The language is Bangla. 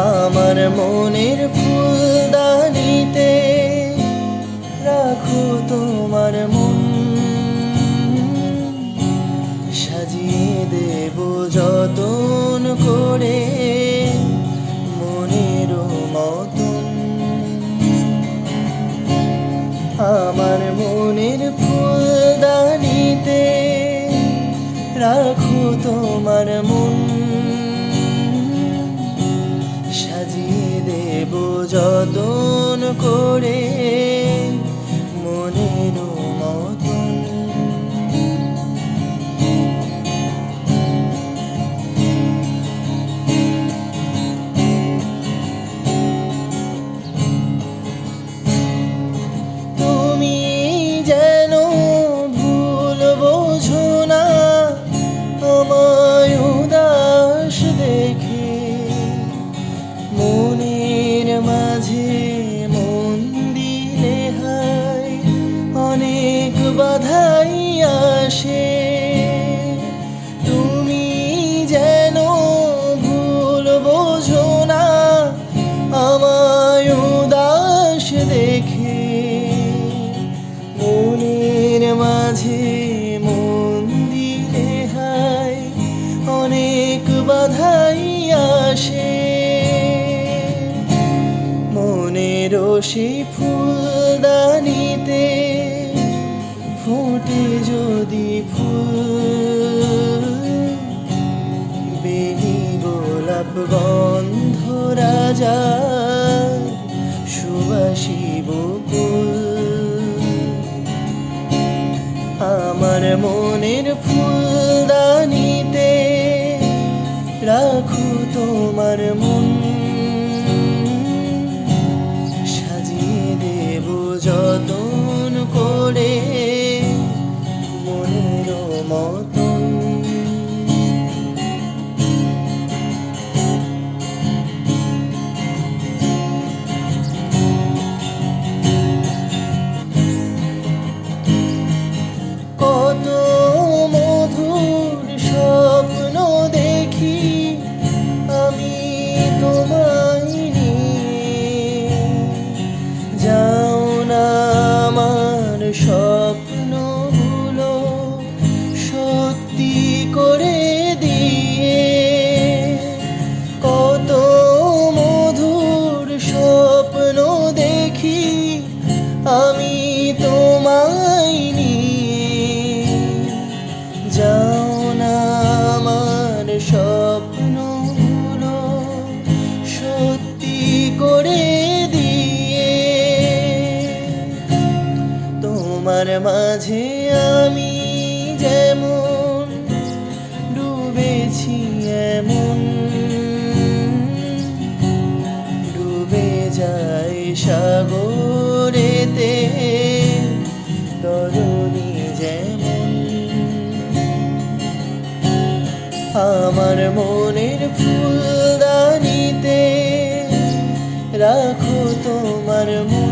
আমার মনের ফুলদানিতে রাখো তোমার মন। সাজিয়ে দেব যতন করে মনের মতন। আমার মনের ফুলদানিতে রাখো তোমার মন। যতন করে আসে, তুমি যেন ভুল বোঝো না, আমায় উদাস দেখে। মনের মাঝে মন দিলে হায়, অনেক বাধাই আসে। মনের সেই ফুলদানিতে ফুটে যদি ফুল বেলি গোলাপ গন্ধ রাজা সুবাসী আমার মনের ফুলদানিতে রাখো তোমার মন। তোমায় তোমার মাঝে আমি যেমন ডুবেছি এমন। ডুবে যায় সাগরেতে তরুণী যেমন। আমার মনের ফুলদানিতে রাখো তোমার মন।